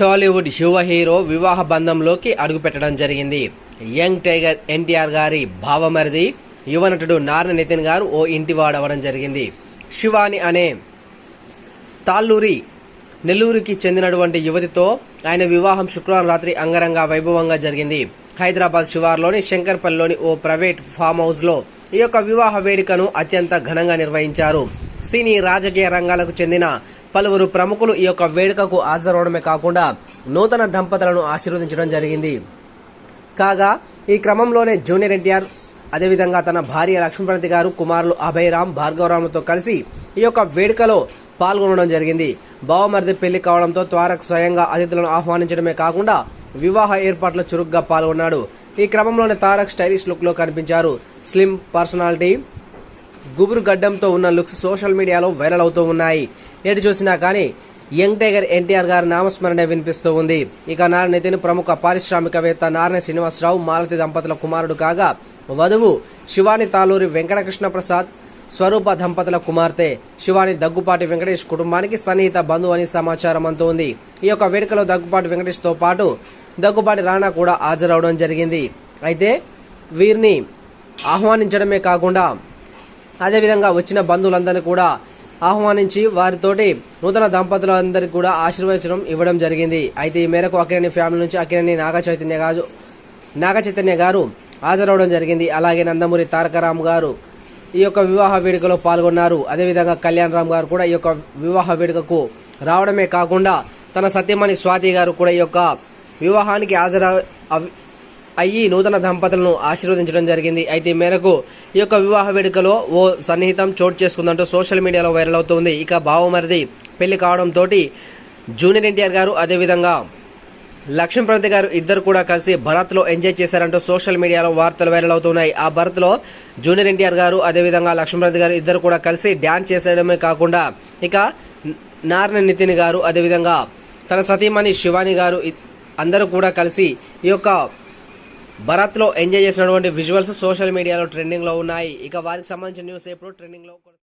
టాలీవుడ్ యువ హీరో వివాహ బంధంలోకి అడుగుపెట్టడం జరిగింది. యంగ్ టైగర్ ఎన్టీఆర్ గారి భావమరిది యువ నటుడు నారాయణ నితిన్ గారు ఓ ఇంటివాడు అవ్వడం జరిగింది. శివాని అనే తాళ్ళూరి నెల్లూరుకి చెందినటువంటి యువతితో ఆయన వివాహం శుక్రవారం రాత్రి అంగరంగ వైభవంగా జరిగింది. హైదరాబాద్ శివార్లోని శంకర్పల్లిలోని ఓ ప్రైవేట్ ఫామ్ హౌస్లో ఈ యొక్క వివాహ వేడుకను అత్యంత ఘనంగా నిర్వహించారు. సినీ రాజకీయ రంగాలకు చెందిన పలువురు ప్రముఖులు ఈ యొక్క వేడుకకు హాజరవడమే కాకుండా నూతన దంపతులను ఆశీర్వదించడం జరిగింది. కాగా ఈ క్రమంలోనే జూనియర్ ఎన్టీఆర్ అదేవిధంగా తన భార్య లక్ష్మీప్రతి గారు కుమారులు అభయరామ్ భార్గవరాములతో కలిసి ఈ యొక్క వేడుకలో పాల్గొనడం జరిగింది. బావమరిది పెళ్ళి కావడంతో త్వారక్ స్వయంగా అతిథులను ఆహ్వానించడమే కాకుండా వివాహ ఏర్పాట్లో చురుగ్గా పాల్గొన్నాడు. ఈ క్రమంలోనే తారక్ స్టైలిష్ లుక్లో కనిపించారు. స్లిమ్ పర్సనాలిటీ గుబురు గడ్డంతో ఉన్న లుక్స్ సోషల్ మీడియాలో వైరల్ అవుతూ ఉన్నాయి. ఎటు చూసినా కానీ యంగ్ టైగర్ ఎన్టీఆర్ గారి నామస్మరణ వినిపిస్తూ ఉంది. ఇక నారాయణ నితిన్ ప్రముఖ పారిశ్రామికవేత్త నారాయణ శ్రీనివాసరావు మాలతి దంపతుల కుమారుడు కాగా వధువు శివాని తాలూరి వెంకటకృష్ణ ప్రసాద్ స్వరూప దంపతుల కుమార్తె శివాని దగ్గుపాటి వెంకటేష్ కుటుంబానికి సన్నిహిత బంధువు అని సమాచారం అంతూ ఉంది ఈ యొక్క వేడుకలో దగ్గుపాటి వెంకటేష్తో పాటు దగ్గుపాటి రాణా కూడా హాజరవడం జరిగింది. అయితే వీరిని ఆహ్వానించడమే కాకుండా అదేవిధంగా వచ్చిన బంధువులందరినీ కూడా ఆహ్వానించి వారితోటి నూతన దంపతులందరికీ కూడా ఆశీర్వచనం ఇవ్వడం జరిగింది. అయితే ఈ మేరకు అకిరణి ఫ్యామిలీ నుంచి అకిరణి నాగ చైతన్య గారు నాగ చైతన్య గారు హాజరవడం జరిగింది. అలాగే నందమూరి తారకరామ్ గారు ఈ యొక్క వివాహ వేడుకలో పాల్గొన్నారు. అదేవిధంగా కళ్యాణ్ రామ్ గారు కూడా ఈ యొక్క వివాహ వేడుకకు రావడమే కాకుండా తన సత్యమణి స్వాతి గారు కూడా ఈ యొక్క వివాహానికి హాజరు అయ్యి నూతన దంపతులను ఆశీర్వదించడం జరిగింది. అయితే మేరకు ఈ యొక్క వివాహ వేడుకలో ఓ సన్నిహితం చోటు చేసుకుందంటూ సోషల్ మీడియాలో వైరల్ అవుతుంది. ఇక బావమరిది పెళ్ళి కావడంతో జూనియర్ ఎన్టీఆర్ గారు అదేవిధంగా లక్ష్మీప్రతి గారు ఇద్దరు కూడా కలిసి భరత్లో ఎంజాయ్ చేశారంటూ సోషల్ మీడియాలో వార్తలు వైరల్ అవుతున్నాయి. ఆ భరత్లో జూనియర్ ఎన్టీఆర్ గారు అదేవిధంగా లక్ష్మీప్రతి గారు ఇద్దరు కూడా కలిసి డ్యాన్స్ చేసేయడమే కాకుండా ఇక నారాయణ నితిన్ గారు అదేవిధంగా తన సతీమణి శివాని గారు అందరూ కూడా కలిసి ఈ యొక్క భరత్లో ఎంజాయ్ చేసినటువంటి విజువల్స్ సోషల్ మీడియాలో ట్రెండింగ్లో ఉన్నాయి. ఇక వారికి సంబంధించిన న్యూస్ ఎప్పుడు ట్రెండింగ్లో